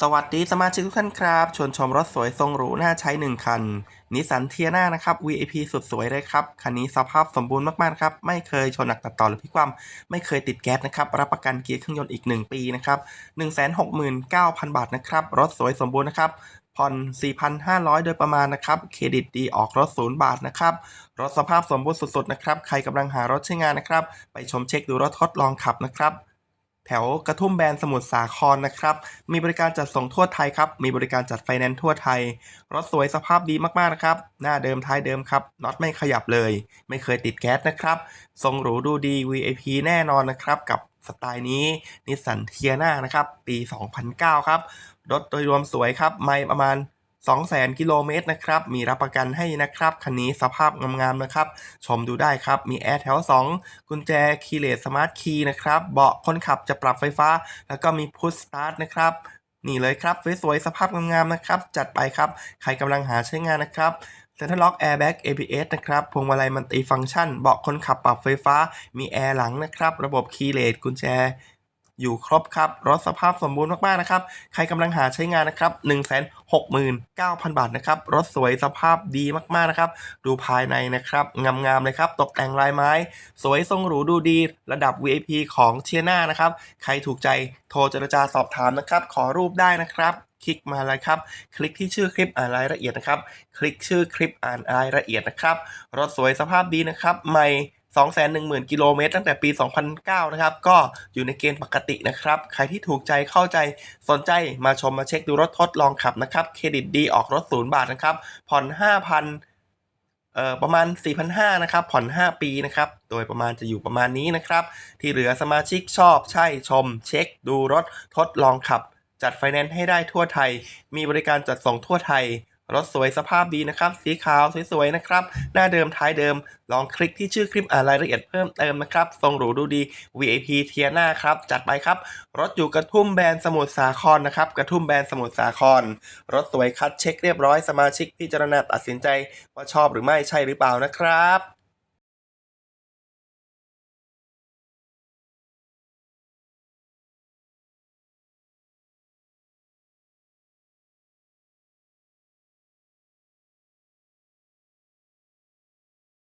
สวัสดีสมาชิกทุกท่านครับ ชวนชมรถสวยทรงหรูน่าใช้ 1 คันนิสสันเทียนานะครับ VIP สุดสวยเลยครับ คันนี้สภาพสมบูรณ์มากๆครับ ไม่เคยชนหนักตัดต่อหรือพิกคว่ำไม่เคยติดแก๊สนะครับ รับประกันเกียร์เครื่องยนต์อีก 1 ปีนะครับ169,000 บาทนะครับ รถสวยสมบูรณ์นะครับผ่อน 4,500 โดยประมาณนะครับ เครดิตดีออกรถศูนย์บาทนะครับ รถสภาพสมบูรณ์สุดๆนะครับ ใครกำลังหารถใช้งานนะครับ ไปชมเช็คดูรถทดลองขับนะครับ แถวกระทุ่มแบนสมุทรสาครนะครับ มีบริการจัดส่งทั่วไทยครับ มีบริการจัดไฟแนนซ์ทั่วไทย รถสวยสภาพดีมากๆนะครับ หน้าเดิมท้ายเดิมครับ น็อตไม่ขยับเลย ไม่เคยติดแก๊สนะครับ ทรงหรูดูดี VIP แน่นอนนะครับกับสไตล์นี้นิสสันเทียนานะครับ ปี 2009 ครับ รถโดยรวมสวยครับ ไม่ประมาณ 200,000 กิโลเมตรนะครับ มีรับประกันให้นะครับ คันนี้สภาพงามๆนะครับ ชมดูได้ครับ มีแอร์แถว 2 กุญแจคีเลสสมาร์ทคีย์นะครับ เบาะคนขับจะปรับไฟฟ้า แล้วก็มีพุชสตาร์ทนะครับ นี่เลยครับ สวยๆ สภาพงามๆ นะครับ จัดไปครับ ใครกำลังหาใช้งานนะครับเซ็นทรัลล็อกแอร์แบ็ก ABS นะครับ พวงมาลัยมันติฟังก์ชัน เบาะคนขับปรับไฟฟ้า มีแอร์หลังนะครับ ระบบคีย์เลสกุญแจ อยู่ครบครับ รถสภาพสมบูรณ์มากๆนะครับ ใครกำลังหาใช้งานนะครับ 169,000 บาทนะครับ รถสวยสภาพดีมากๆนะครับ ดูภายในนะครับ งามๆเลยครับ ตกแต่งลายไม้ สวยทรงหรูดูดี ระดับ VIP ของเทียนานะครับ ใครถูกใจโทรเจรจาสอบถามนะครับ ขอรูปได้นะครับคลิกมาเลยครับ คลิกที่ชื่อคลิปอ่านรายละเอียดนะครับ คลิกชื่อคลิปอ่านรายละเอียดนะครับ รถสวยสภาพดีนะครับ ใหม่ 210,000 กิโลเมตรตั้งแต่ปี 2009 นะครับ ก็อยู่ในเกณฑ์ปกตินะครับ ใครที่ถูกใจเข้าใจสนใจมาชมมาเช็คดูรถทดลองขับนะครับ เครดิตดีออกรถศูนย์บาทนะครับ ผ่อน 5,000เอ่อประมาณ 4,500นะครับ ผ่อน 5 ปีนะครับ โดยประมาณจะอยู่ประมาณนี้นะครับ ที่เหลือสมาชิกชอบใช่ชม เช็ค ดูรถ ทดลองขับ จัดไฟแนนซ์ให้ได้ทั่วไทย มีบริการจัดส่งทั่วไทย รถสวยสภาพดีนะครับ สีขาวสวยๆนะครับ หน้าเดิมท้ายเดิม ลองคลิกที่ชื่อคลิปอ่านรายละเอียดเพิ่มเติมนะครับ ทรงหรูดูดี VIP เทียนาครับ จัดไปครับ รถอยู่กระทุ่มแบรนด์สมุทรสาครนะครับ กระทุ่มแบรนด์สมุทรสาคร รถสวยคัดเช็คเรียบร้อยสมาชิกพิจารณาตัดสินใจว่าชอบหรือไม่ใช่หรือเปล่านะครับ